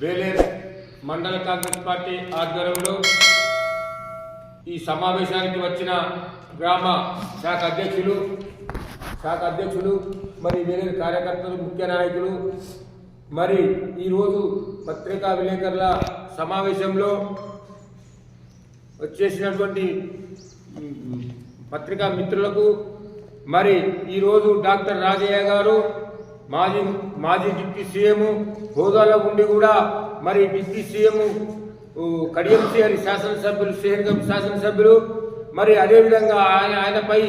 వేలేరు మండల కాంగ్రెస్ పార్టీ ఆధ్వర్యంలో ఈ సమావేశానికి వచ్చిన గ్రామ శాఖ అధ్యక్షులు శాఖ అధ్యక్షులు మరి వేరే కార్యకర్తలు ముఖ్య నాయకులు మరి ఈరోజు పత్రికా విలేకరుల సమావేశంలో వచ్చేసినటువంటి పత్రికా మిత్రులకు మరి ఈరోజు డాక్టర్ రాజయ్య గారు మాజీ మాజీ డిప్యూటీ సీఎం హోదాలో ఉండి కూడా మరి డిప్యూటీ సీఎం కడియం శ్రీహరి శాసనసభ్యులు శ్రీహరిగం శాసనసభ్యులు మరి అదేవిధంగా ఆయన ఆయనపై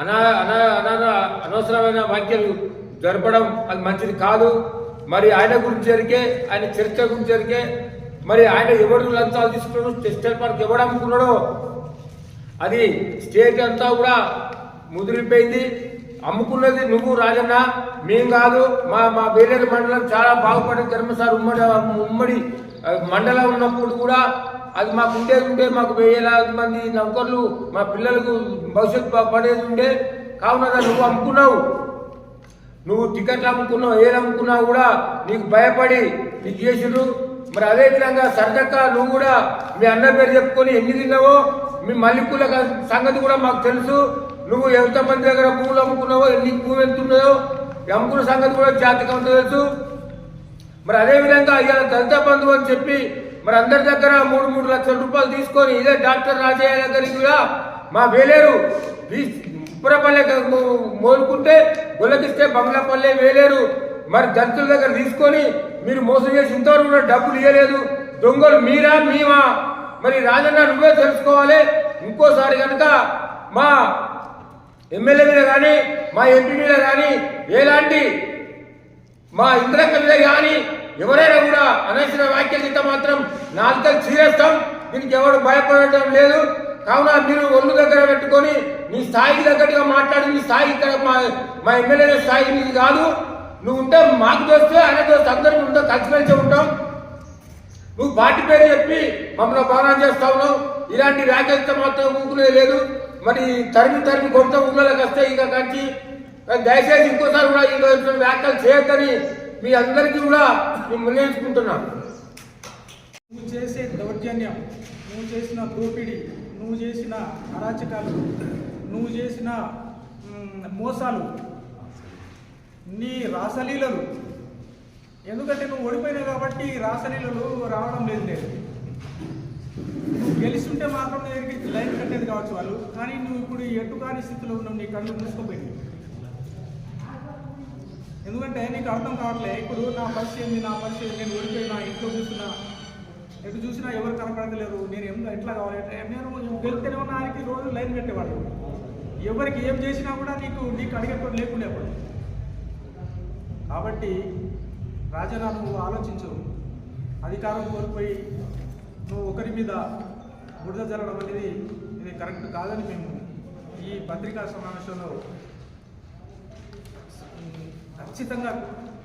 అనా అనా అనా అనవసరమైన వ్యాఖ్యలు జరపడం అది మంచిది కాదు. మరి ఆయన గురించి జరిగే ఆయన చర్చ గురించి జరిగే మరి ఆయన ఎవరు లంచాలు తీసుకున్నాడు టెస్టల్ పార్క్ ఎవడు అమ్ముకున్నాడో అది స్టేట్ అంతా కూడా ముదిరిపోయింది. అమ్ముకున్నది నువ్వు రాజన్న మేం కాదు మా మా వేలేరు మండలం చాలా బాగుపడింది ధర్మసారి ఉమ్మడి ఉమ్మడి మండలం ఉన్నప్పుడు కూడా అది మాకు ఉండేది ఉండే మాకు వేలాది మంది నౌకర్లు మా పిల్లలకు భవిష్యత్తు పడేది ఉండే. కావున నువ్వు అమ్ముకున్నావు. నువ్వు టికెట్లు అమ్ముకున్నావు ఏది అమ్ముకున్నావు కూడా నీకు భయపడి నీకు చేసిండ్రు. మరి అదే విధంగా సర్దక్క నువ్వు కూడా మీ అన్న పేరు చెప్పుకొని ఎన్ని తిన్నావో మీ మల్లికుల సంగతి కూడా మాకు తెలుసు. నువ్వు ఎంతమంది దగ్గర భూములు అమ్ముకున్నావో ఎన్ని భూమి ఎంత ఉన్నాయో ఈ అమ్ముకున్న సంగతి కూడా జాతకం తెలుసు. మరి అదే విధంగా ఇవాళ దళిత బంధువు అని చెప్పి మరి అందరి దగ్గర మూడు మూడు లక్షల రూపాయలు తీసుకొని ఇదే డాక్టర్ రాజయ్య దగ్గరికి కూడా మా వేలేరు ఉప్పరపల్లె మోలుకుంటే గొల్లకిస్తే బంగ్లాపల్లె వేలేరు. మరి దళితుల దగ్గర తీసుకొని మీరు మోసం చేసి ఇంతవరకు కూడా డబ్బులు ఇవ్వలేదు దొంగలు మీరా మేమా? మరి రాజన్న నువ్వే తెలుసుకోవాలి. ఇంకోసారి కనుక మా ఎమ్మెల్యే మీద కానీ మా ఎంపీ మీద కానీ ఎలాంటి మా ఇంద్రక్క మీద కానీ ఎవరైనా కూడా అనవసర వ్యాఖ్యలు చేస్తే మాత్రం నాలుకలు చీరేస్తాం. దీనికి ఎవరు భయపడటం లేదు. కావున మీరు ఒళ్ళు దగ్గర పెట్టుకొని నీ స్థాయికి తగ్గట్టుగా మాట్లాడి నీ స్థాయి ఇక్కడ మా మా ఎమ్మెల్యే స్థాయి నీది కాదు. నువ్వు ఉంటే మాకు దోస్తే ఆయన దోస్తే అందరికీ ఉంటాం కలిసిమెలిసి ఉంటాం. నువ్వు పార్టీ పేరు చెప్పి మమ్మల్ని బాగా చేస్తా ఉన్నావు. ఇలాంటి వ్యాఖ్యలతో మాత్రం ఊకునే లేదు. మరి తరిమి తరిమి కొత్త ఊళ్ళలోకి వస్తే ఇక కంచి దయచేసి ఇంకోసారి కూడా ఈ వ్యాఖ్యలు చేయొద్దని మీ అందరికీ కూడా మేము నిర్ణయించుకుంటున్నాను నువ్వు చేసే దౌర్జన్యం నువ్వు చేసిన దోపిడీ నువ్వు చేసిన అరాచకాలు నువ్వు చేసిన మోసాలు నీ రాసలీలలు. ఎందుకంటే నువ్వు ఓడిపోయినావు కాబట్టి రాసలీలలు రావడం లేదు లేదు గెలిస్తుంటే మాత్రం దగ్గరికి లైన్ కట్టేది కావచ్చు వాళ్ళు. కానీ నువ్వు ఇప్పుడు ఎటు కాని స్థితిలో ఉన్నావు నీ కళ్ళు మూసుకోపోయింది ఎందుకంటే నీకు అర్థం కావట్లే ఇప్పుడు నా పరిస్థితి ఏంది నా పరిస్థితి నేను నేను ఓడిపోయినా ఇంట్లో చూసినా ఎటు చూసినా ఎవరు కనపడతలేరు. నేను ఏం ఎట్లా కావాలి? నేను గెలిస్తేనే ఉన్న ఆయనకి రోజు లైన్ కట్టేవాడు ఎవరికి ఏం చేసినా కూడా నీకు నీకు అడిగేటప్పుడు లేకుండేవాడు కాబట్టి రాజనా నువ్వు ఆలోచించు. అధికారం కోల్పోయి నువ్వు ఒకరి మీద బురద జరగడం అనేది ఇది కరెక్ట్ కాదని మేము ఈ పత్రికా సమావేశంలో ఖచ్చితంగా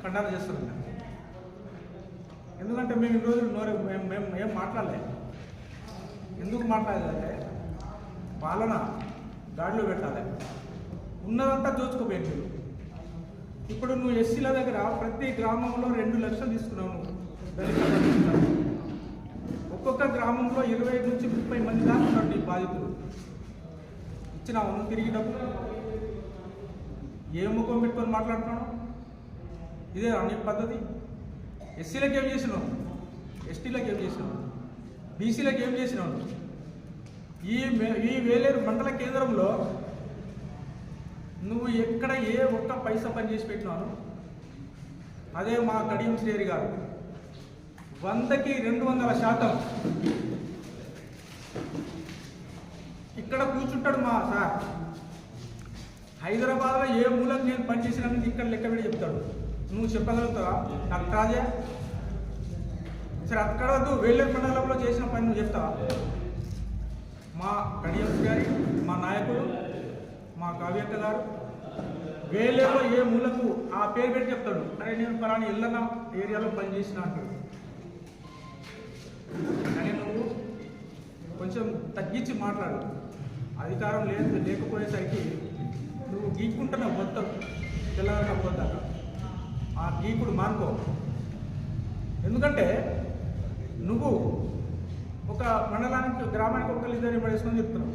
ఖండన చేస్తున్నాం. ఎందుకంటే మేము ఈ రోజులు నోరు మేము మేము ఏం మాట్లాడలేదు ఎందుకు మాట్లాడలేదంటే పాలన దాడిలో పెట్టాలి. ఉన్నదంతా దోచుకోపోయింది. మీరు ఇప్పుడు నువ్వు ఎస్సీల దగ్గర ప్రతి గ్రామంలో రెండు లక్షలు తీసుకున్నావు నువ్వు. ఒక్కొక్క గ్రామంలో ఇరవై నుంచి ముప్పై మంది దాకా ఉన్నారు నీ బాధితులు. ఇచ్చినావు తిరిగి డబ్బులు. ఏ ముఖం పెట్టుకొని మాట్లాడుతున్నావు? ఇదే అన్ని పద్ధతి. ఎస్సీలకు ఏం చేసినావు? ఎస్టీలకు ఏం చేసినావు? బీసీలకు ఏం చేసినావు? ఈ ఈ వేలేరు మండల కేంద్రంలో నువ్వు ఎక్కడ ఏ ఒక్క పైసా పని చేసి పెట్టినావు? అదే మా కడియం శ్రేరి గారు. వందకి రెండు వందల శాతం. ఇక్కడ కూర్చుంటాడు మా సార్. హైదరాబాద్లో ఏ మూలకు నేను పనిచేసినానని ఇక్కడ లెక్క పెట్టి చెప్తాడు. నువ్వు చెప్పగలుగుతావా? నాకు రాజా సరే అక్కడ వద్దు. వేలేరు మండలంలో చేసిన పని నువ్వు చెప్తావా? మా కడియం గారి మా నాయకుడు మా కావ్యక్క గారు వేలేలో ఏ మూలకు ఆ పేరు పెట్టి చెప్తాడు. అరే నేను ఫలాని ఇల్లన్న ఏరియాలో పనిచేసిన అంటాడు. కానీ నువ్వు కొంచెం తగ్గించి మాట్లాడు. అధికారం లేదు లేకపోయేసరికి నువ్వు గీక్కుంటున్నావు మొత్తం తెల్లవారకపోతాక ఆ గీకుడు మానుకో. ఎందుకంటే నువ్వు ఒక మండలానికి గ్రామానికి ఒకళ్ళు ఇద్దరు పడేసుకొని చెప్తున్నావు.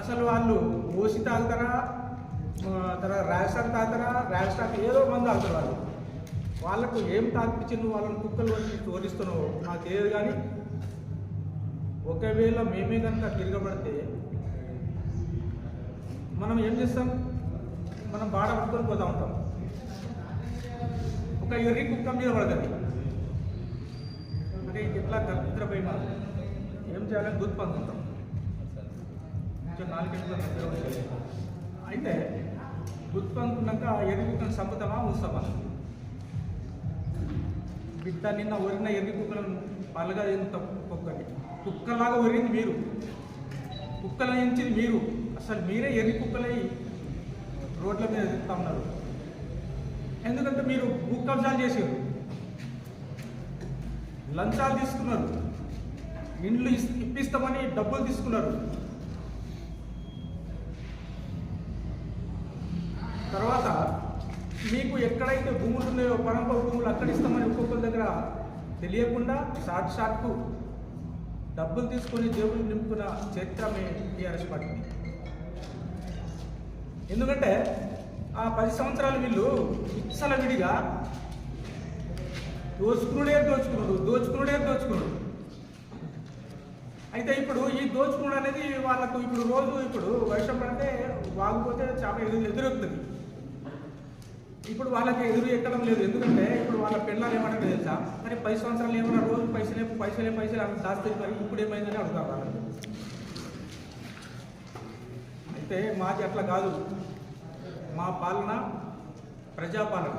అసలు వాళ్ళు ఓసి తాగుతారా? తర్వాత రాజస్థాన్ తాగుతారా? రాజస్థాన్ ఏదో మంది తాగుతారు వాళ్ళు. వాళ్ళకు ఏం తాగిపించి వాళ్ళని కుక్కలు వచ్చి చోరిస్తున్నావు నాకు తెలియదు కానీ ఒకవేళ మేమే కనుక తిరగబడితే మనం ఏం చేస్తాం? మనం బాడ పట్టుకొని పోతా ఉంటాం. ఒక ఎర్రి కుక్క మీద పడగది అంటే ఎట్లా నిద్రపోయి మనం? ఏం చేయాలని గుర్తు అందుకుంటాం కొంచెం నాలుగు అయితే గుర్తు ఆ ఎర్రి కుక్కను చంపుతామా? ఉంచుతామా బిడ్డ నిన్న ఒరిన ఎర్రి కుక్కలను పలుగా తప్పు కుక్కని. కుక్కలాగా ఒరింది మీరు. కుక్కల ఎంచింది మీరు. అసలు మీరే ఎర్రి కుక్కలై రోడ్ల మీద తిరుగుతా ఉన్నారు. ఎందుకంటే మీరు భూ కబ్జాలు చేసారు లంచాలు తీసుకున్నారు. ఇండ్లు ఇప్పిస్తామని డబ్బులు తీసుకున్నారు. తర్వాత మీకు ఎక్కడైతే భూములు ఉన్నాయో పరంపర భూములు అక్కడ ఇస్తామని ఒక్కొక్కరి దగ్గర తెలియకుండా షార్ట్ షార్ట్కు డబ్బులు తీసుకొని జేబులు నింపుకున్న చరిత్రమే టీఆర్ఎస్ పార్టీ ఎందుకంటే ఆ పది సంవత్సరాలు వీళ్ళు ఇచ్చల విడిగా దోచుకునుడే దోచుకున్నాడు దోచుకునుడే. దోచుకున్నాడు అయితే ఇప్పుడు ఈ దోచుకున్నాడు అనేది వాళ్ళకు ఇప్పుడు రోజు ఇప్పుడు వర్షం పడితే వాగిపోతే చాలా ఎదురు ఎదురొస్తుంది ఇప్పుడు వాళ్ళకి ఎదురు ఎక్కడం లేదు. ఎందుకంటే ఇప్పుడు వాళ్ళ పిల్లలు ఏమంటారు తెలుసా? మరి పది సంవత్సరాలు ఏమన్నా రోజు పైసలే పైసలే పైసలు అంత దాస్తే మరి ఇప్పుడు ఏమైందని అడుగుతారు వాళ్ళు అయితే మాది అట్లా కాదు. మా పాలన ప్రజాపాలన.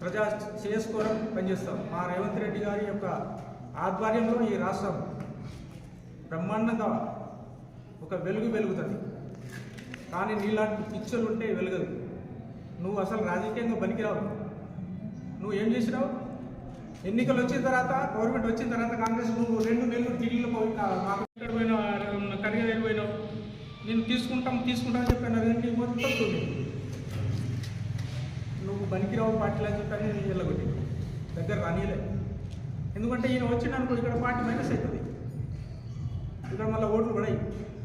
ప్రజా చేసుకోవడం పనిచేస్తాం. మా రేవంత్ రెడ్డి గారి యొక్క ఆధ్వర్యంలో ఈ రాష్ట్రం బ్రహ్మాండంగా ఒక వెలుగు వెలుగుతుంది. కానీ నీలాంటి పిచ్చలు ఉంటే వెలగదు. నువ్వు అసలు రాజకీయంగా పనికిరావు. నువ్వు ఏం చేసినావు? ఎన్నికలు వచ్చిన తర్వాత గవర్నమెంట్ వచ్చిన తర్వాత కాంగ్రెస్ నువ్వు రెండు నెలలు ఢిల్లీలో పోయినా కా- ఇక్కడ పోయినావు? నేను తీసుకుంటాం తీసుకుంటాం చెప్పాను. అదేంటి మొత్తం తొమ్మిది. నువ్వు పనికిరావు పార్టీలు అని చెప్పాను. నేను వెళ్ళగొట్టి దగ్గర రానిలే. ఎందుకంటే ఈయన వచ్చిందనుకో ఇక్కడ పార్టీ మైనస్ అవుతుంది. ఇక్కడ మళ్ళీ ఓట్లు పడాయి.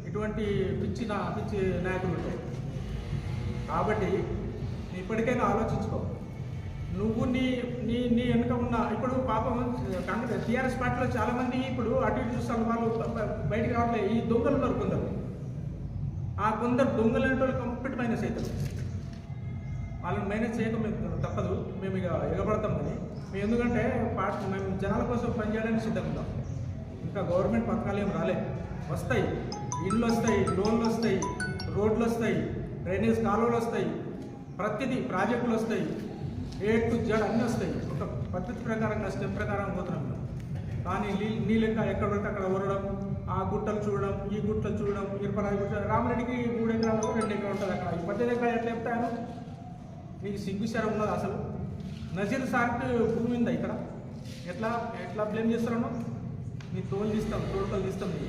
ఇటువంటి పిచ్చి నా పిచ్చి నాయకులు ఉంటాయి కాబట్టి ఇప్పటికైనా ఆలోచించుకో. నువ్వు నీ నీ నీ వెనుక ఉన్న ఇప్పుడు పాపం కాంగ్రెస్ టీఆర్ఎస్ పార్టీలో చాలామంది ఇప్పుడు అటు ఇటు చూస్తాను వాళ్ళు బ- బయటికి రావట్లేదు ఈ దొంగలు ఉన్నారు కొందరు. ఆ కొందరు దొంగలు అనేటువంటి కంప్లీట్ మైనస్ అవుతారు. వాళ్ళని మేనేజ్ చేయక మేము తప్పదు. మేము ఇక ఎగబడతాం అని మేము ఎందుకంటే పార్టీ మేము జనాల కోసం పనిచేయడానికి సిద్ధంగా ఇంకా గవర్నమెంట్ పథకాలు ఏం రాలే. వస్తాయి. ఇళ్ళు వస్తాయి లోన్లు వస్తాయి రోడ్లు వస్తాయి డ్రైనేజ్ కాలువలు వస్తాయి. ప్రతిదీ ప్రాజెక్టులు వస్తాయి. ఏ టు జడ్ అన్నీ వస్తాయి. ఒక పద్ధతి ప్రకారంగా స్టెప్ ప్రకారం పోతున్నాం. కానీ నీ లెక్క ఎక్కడ పడితే అక్కడ వరడం ఆ గుట్టలు చూడడం ఈ గుట్టలు చూడడం ఇరపరాయి గుట్ట రామరెడ్డికి మూడు ఎకరాలు రెండు ఎకరాలు ఉంటుంది అక్కడ. ఈ పద్దెనిమిది ఎకరాలు ఎట్లా చెప్తాను? నీకు సిగ్గుశరం ఉన్నది అసలు? నజీర్ సార్కి భూమి ఉందా ఇక్కడ? ఎట్లా ఎట్లా బ్లేమ్ చేస్తున్నాను నీ తోలు తీస్తాం తోడుకలు తీస్తాం నీ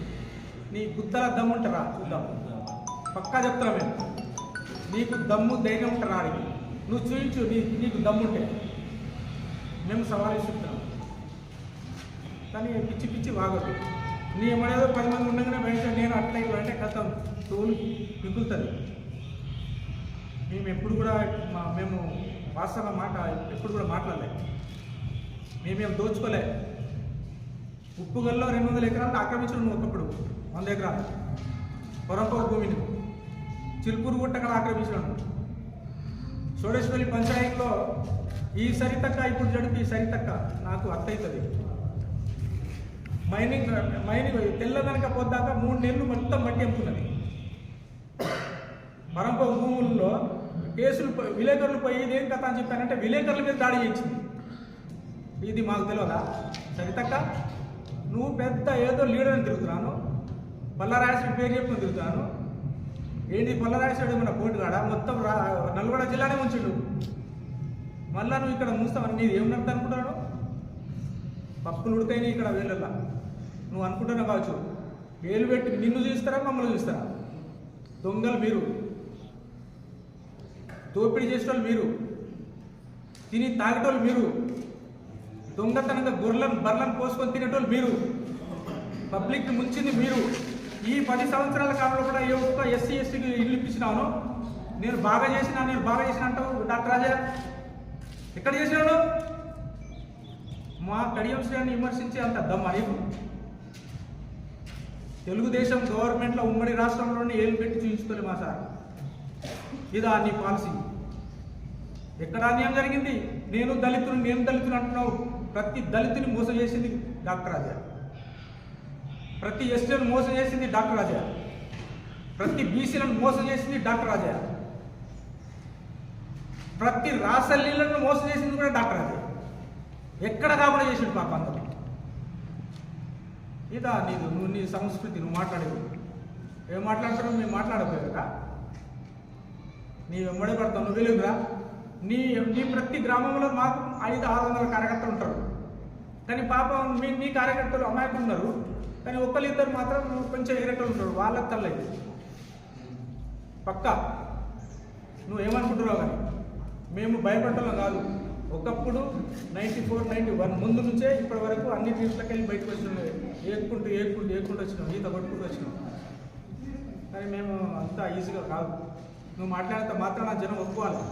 నీ గుద్దల ఉంటారా చూద్దాం పక్కా చెప్తున్నా మేము నీకు దమ్ము ధైర్యం ఉంటారా నువ్వు చూపించు నీ నీకు దమ్ముంటే మేము సవాలు ఇస్తున్నాం కానీ పిచ్చి పిచ్చి వాగదు నీ ఏమనేదో పది మంది ఉండగానే బయట నేను అట్లా ఇట్లా అంటే కథం. తోలు మిగులుతుంది. మేము ఎప్పుడు కూడా మేము వాస్తవ మాట ఎప్పుడు కూడా మాట్లాడలే. మేమేం దోచుకోలే. ఉప్పుగల్లో రెండు వందల ఎకరాలు ఆక్రమించడం ఒకప్పుడు. వంద ఎకరాలు. పొరంపూర్ భూమిని. చిలుకూరు గుట్ట అక్కడ ఆక్రమించాడు సోడేశ్వరి పంచాయతీలో ఈ సరితక్క ఇప్పుడు జడిపి ఈ సరితక్క నాకు అర్థ మైనింగ్ మైనింగ్ తెల్లదనక పోద్దాక మూడు నెలలు మొత్తం మట్టి అమ్ముతున్నది. మరంప భూముల్లో కేసులు విలేకరులు పోయి ఇదేం కథ అని చెప్పానంటే విలేకరుల మీద దాడి చేయించింది. ఇది మాకు తెలియదా సరితక్క నువ్వు పెద్ద ఏదో లీడర్ అని తిరుగుతున్నాను. పల్లరాశి పేరు చెప్పుకుని తిరుగుతున్నాను. ఏంటి పల్లరాశి మన పోటుగాడ మొత్తం నల్గొండ జిల్లానే ఉంచిండు. మళ్ళా నువ్వు ఇక్కడ మూస్తావని నీది ఏం నడతా అనుకుంటున్నాడు? పప్పులు ఉడితేనే ఇక్కడ వేళ్ళల్లా. నువ్వు అనుకుంటున్నావు కావచ్చు. వేలు పెట్టి నిన్ను చూస్తారా మమ్మల్ని చూస్తారా? దొంగలు మీరు. దోపిడీ చేసిన వాళ్ళు మీరు. తిని తాగేటోళ్ళు మీరు. దొంగతనంగా గొర్రెలను బర్రలను పోసుకొని తినేటోళ్ళు మీరు. పబ్లిక్ ముంచింది మీరు. ఈ పది సంవత్సరాల కాలంలో కూడా ఏ ఒక్క ఎస్సీ ఎస్టీకి ఇల్లు ఇప్పించినాను నేను బాగా చేసిన నేను బాగా చేసిన అంటావు డాక్టర్ రాజా ఎక్కడ చేసినాడు? మా కడియం శ్రేణిని విమర్శించే అంత దమ్మ నీకు. తెలుగుదేశం గవర్నమెంట్లో ఉమ్మడి రాష్ట్రంలోనే ఏలు పెట్టి చూపించుకోలే మా సార్. ఇదా నీ పాలసీ. ఎక్కడ అన్యాయం జరిగింది? నేను దళితులు నేను దళితులు అంటున్నావు. ప్రతి దళితుని మోసం చేసింది డాక్టర్ రాజా ప్రతి ఎస్టీలను మోసం చేసింది డాక్టర్ రాజా ప్రతి బీసీలను మోసం చేసింది డాక్టర్ రాజా ప్రతి రాసల్లీలను మోసం చేసింది కూడా డాక్టర్ రాజయ్య. ఎక్కడ కాకుండా చేసిండు పాప అందరూ. ఇదా నీదు నువ్వు నీ సంస్కృతి నువ్వు మాట్లాడేది. ఏం మాట్లాడుతున్నావు? మేము మాట్లాడకపోయాక. నీ వెంబడే పడతావు. నువ్వు వెలుగురా నీ నీ ప్రతి గ్రామంలో మాకు ఐదు ఆరు వందల కార్యకర్తలు ఉంటారు. కానీ పాపం మీ నీ కార్యకర్తలు అమాయకులు ఉన్నారు. కానీ ఒక్కరిద్దరు మాత్రం కొంచెం ఎరటలు ఉంటాడు వాళ్ళకి తల్లైంది పక్క? నువ్వేమనుకుంటున్నావు కానీ? మేము భయపడటం కాదు. ఒకప్పుడు నైంటీ ఫోర్ నైంటీ వన్ ముందు నుంచే ఇప్పటి వరకు అన్ని తీర్చులకి వెళ్ళి బయటకు వచ్చినాం ఏక్కుంటూ ఏక్కుంటూ ఏక్కుంటూ వచ్చినాం. ఈత కొట్టుకుంటూ వచ్చినాం. కానీ మేము అంత ఈజీగా కాదు. నువ్వు మాట్లాడితే మాత్రం నా జనం ఒప్పుకోవాలి.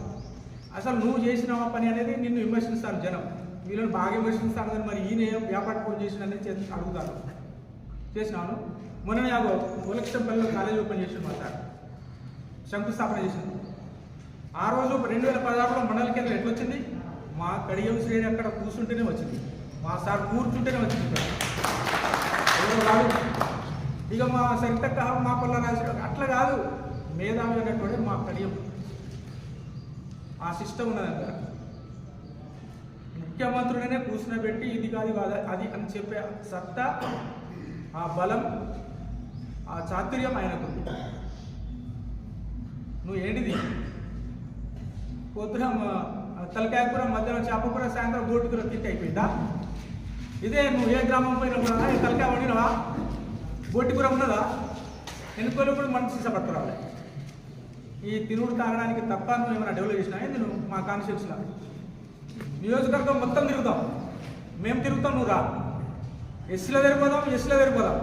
అసలు నువ్వు చేసిన పని అనేది నిన్ను విమర్శిస్తాను జనం. వీళ్ళని బాగా విమర్శిస్తాను కానీ మరి ఈయన ఏం వ్యాపార ఫోన్ చేసిన అనేది చేసి అడుగుతాను. చేసినాను. మొన్న యాగో ఉలక్షంపల్లిలో కాలేజ్ ఓపెన్ చేసిన మా సార్. శంకుస్థాపన చేసింది ఆ రోజు రెండు వేల పదహారులో మండల కేంద్రం ఎట్లా వచ్చింది మా కడియం శ్రేణి అక్కడ కూర్చుంటేనే వచ్చింది. మా సార్ కూర్చుంటేనే వచ్చింది ఇక మా సరితక్క మా పల్ల రాసి అట్లా కాదు. మేధావి అనేటువంటి మా కడియం. ఆ సిస్టమ్ ఉన్నది అక్కడ. ముఖ్యమంత్రులనే కూర్చునబెట్టి ఇది కాదు కాదు అది అని చెప్పే సత్తా ఆ బలం ఆ చాతుర్యం ఆయనకుంది. నువ్వు ఏంటిది? పొద్దున తలకాయపురం తలకాయ కూర మధ్యాహ్నం చేప కూర సాయంత్రం గోటు కూర తిట్టి అయిపోయిందా? ఇదే నువ్వు ఏ గ్రామం పోయినా కూడా ఈ తలకాయ వండినవా బోటి కూర ఉన్నదా? ఎన్నికలు కూడా మనసు ఇష్టపడుతురావాలి ఈ తిరుగుడు తాగడానికి తప్ప నువ్వు ఏమైనా డెవలప్ చేసినా? నేను మా కాన్స్టిట్యూన్సీలో? నియోజకవర్గం మొత్తం తిరుగుతాం. మేము తిరుగుతాం నువ్వు రా. ఎస్సీలో వెళ్ళిపోదాం ఎస్సీలో వెళ్ళిపోదాం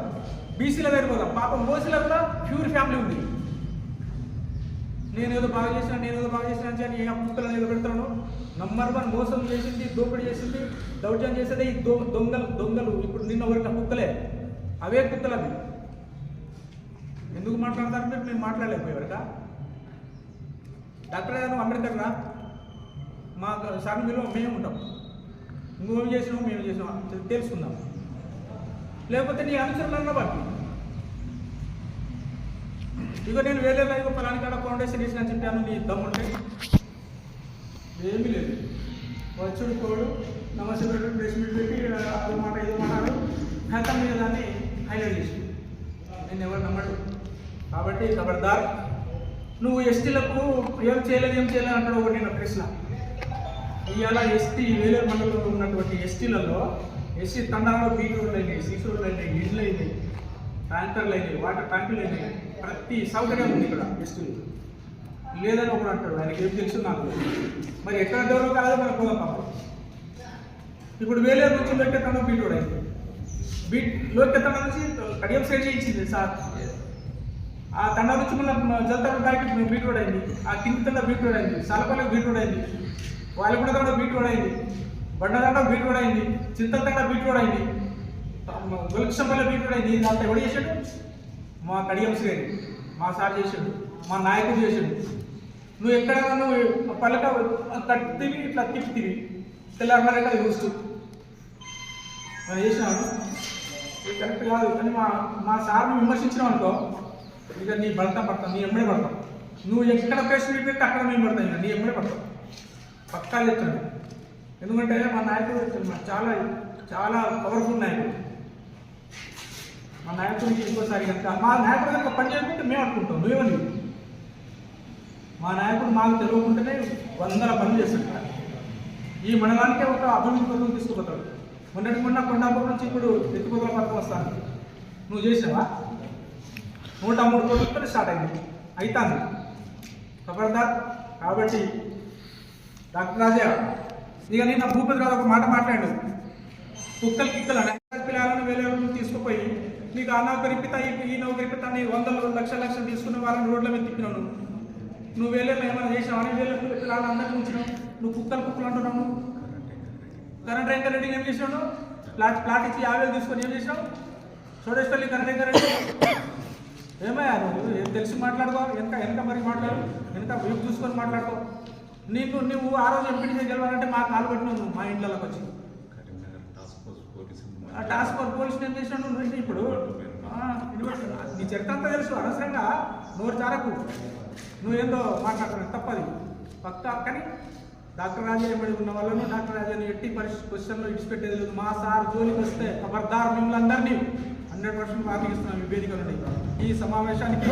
బీసీలో వెళ్ళిపోదాం పాపం ఓసీలో కూడా ప్యూర్ ఫ్యామిలీ ఉంది. నేనేదో బాగా చేసిన నేనేదో బాగా చేసిన అని ఏ కుక్కలను ఏదో పెడతాను నంబర్ వన్ మోసం చేసింది దోపిడీ చేసింది దౌర్జన్యం చేసేది ఈ దో దొంగలు దొంగలు. ఇప్పుడు నిన్న ఒకరిన కుక్కలే. అవే కుక్కలు అవి. ఎందుకు మాట్లాడతారంటే మీరు మేము మాట్లాడలేకపోయేవారుగా డాక్టర్ గారు అంబేద్కర్ రా. మా సార్ మీరు మేము ఉంటాం. నువ్వేం చేసినావు మేము చేసినాం. తెలుసుకుందాం. లేకపోతే నీ అనుచరులన్న బట్టి. ఇక నేను వేరే లైవ్ పలాని కాడ ఫౌండేషన్ వేసిన చెప్పాను నీ దమ్ముంటే. ఏమీ లేదు. వచ్చుడు కోడు నమస్తే పెట్టి ప్రెస్ మీట్ పెట్టి అదో మాట ఏదో మాట్లాడు ఖతం మీద దాన్ని హైలైట్ చేసి నేను ఎవరు నమ్మడు కాబట్టి ఖబర్దార్ నువ్వు ఎస్టీలకు ఏం చేయలేదు ఏం చేయలేదు అంటాడు ఒకటి నేను ప్రశ్న. ఇవాళ ఎస్టీ వేరే మండలంలో ఉన్నటువంటి ఎస్టీలలో ఎస్సీ తండాలో బీటూర్లు రోడ్లు అయినాయి సిక్స్ రోడ్లు అయినాయి ఇండ్లు అయినాయి ట్యాంకర్లు అయినాయి వాటర్ ట్యాంకులు అయినాయి. ప్రతి సౌకర్యం ఉంది ఇక్కడ. ఎస్టీ లేదని ఒకడు అంటాడు. ఆయనకి ఏం తెలుసు నాకు? మరి ఎక్కడ డెవలప్ కాదో మనం పోదాం పాపం. ఇప్పుడు వేరే నుంచి లోకెత్తనం బీట్ అయింది బీట్ లోకెత్తనం నుంచి కడియం సైడ్ చేయించింది సార్. ఆ తండ నుంచి మళ్ళీ జల్తాడు బ్యాక్ బీట్ రోడ్ అయింది ఆ కింది తండ బీట్ రోడ్ అయింది సలపల్లి బీట్ రోడ్ అయింది కూడా తండ బీట్ రోడ్ అయింది బండదండ బీట్ కూడా అయింది చింతల బీట్ కూడా అయింది గొలక్షంపల్లి బీట్ కూడా అయింది దాంట్లో ఎవడు చేశాడు మా కడియం శ్రేణి మా సార్ చేసాడు మా నాయకుడు చేసాడు. నువ్వు ఎక్కడ నువ్వు పలక కట్టివి ఇట్లా తిప్పితివి. తెల్లారి కదా చూస్తూ మనం చేసినాను ఇది కరెక్ట్ కాదు కానీ మా మా సార్ని విమర్శించినాం అనుకో ఇక నీ పడతాం పడతాం నీ ఎమ్మడే పడతాం. నువ్వు ఎక్కడ పేస్ట్ మీట్ పెట్టి అక్కడ మేము పడతాం ఇక నీ ఎమ్మడే పడతాం. పక్కా చెప్తున్నాను ఎందుకంటే మా నాయకుడు చాలా చాలా పవర్ఫుల్ నాయకుడు. మా నాయకుడికి ఇంకోసారి కనుక మా నాయకుడు కనుక పని చేయకుంటే మేము అనుకుంటాం నువ్వేమని? మా నాయకుడు మాకు తెలియకుంటేనే వందల పనులు చేస్తుంటారు ఈ మండలానికే ఒక అభివృద్ధి పథకం తీసుకుపోతాడు. మొన్నటి మొన్న కొండాపూర్ నుంచి ఇప్పుడు ఎత్తుకోగల పథకం వస్తాను. నువ్వు చేసావా? నూట మూడు కోట్లతో స్టార్ట్ అయింది. అవుతాను ఖబర్దార్ కాబట్టి డాక్టర్ రాజా ఇక నేను ఆ భూపతి రాదు ఒక మాట మాట్లాడు కుక్కలు కిక్కలు పిల్లలను వేరే తీసుకుపోయి నీకు ఆ నౌకరి ఈ- నవ్వు నౌకరి నీ వందలు లక్షల లక్షలు తీసుకున్న వాళ్ళని రోడ్ల మీద తిప్పినావు నువ్వు. నువ్వు వేలే ఏమైనా చేసినావు అని వేలే పిల్లలు అందరికి ఉంచినావు. నువ్వు కుక్కలు కుక్కలు అంటున్నావు కరెంట్ రేంకర్ రెడ్డి ఏం చేసినావు ప్లాట్ ప్లాట్ ఇచ్చి యాభై తీసుకొని ఏం చేసినావు? చోడేశ్వరి కరెంట్ రేంకర్ రెడ్డి? ఏమయ్యా నువ్వు? ఏం తెలిసి మాట్లాడుకో? ఎంత ఎంత మరి మాట్లాడు. ఎంత వ్యూ చూసుకొని మాట్లాడుకో. నీకు నువ్వు ఆ రోజు ఎంపీటీ గెలవాలంటే మా కాలు పెట్టినావు నువ్వు మా ఇంట్లోకి వచ్చి. టాస్క్ ఫోర్స్ పోలీసులు ఏం చేసినావు నువ్వు ఇప్పుడు. నీ చరిత్ర అంతా తెలుసు అనవసరంగా నోరు చారకు నువ్వేందో మాట్లాడుతున్నావు తప్పది. పక్క కానీ డాక్టర్ రాజా ఏమడి ఉన్న వాళ్ళను డాక్టర్ రాజాని ఎట్టి పరిస్థితి క్వశ్చన్లో ఇడిచిపెట్టేది లేదు. మా సార్ జోలికి వస్తే ఖబర్దార్ మిమ్మల్ని అందరినీ. హండ్రెడ్ పర్సెంట్ వార్నింగ్ ఇస్తున్నాం ఈ వేదిక నుండి. ఈ సమావేశానికి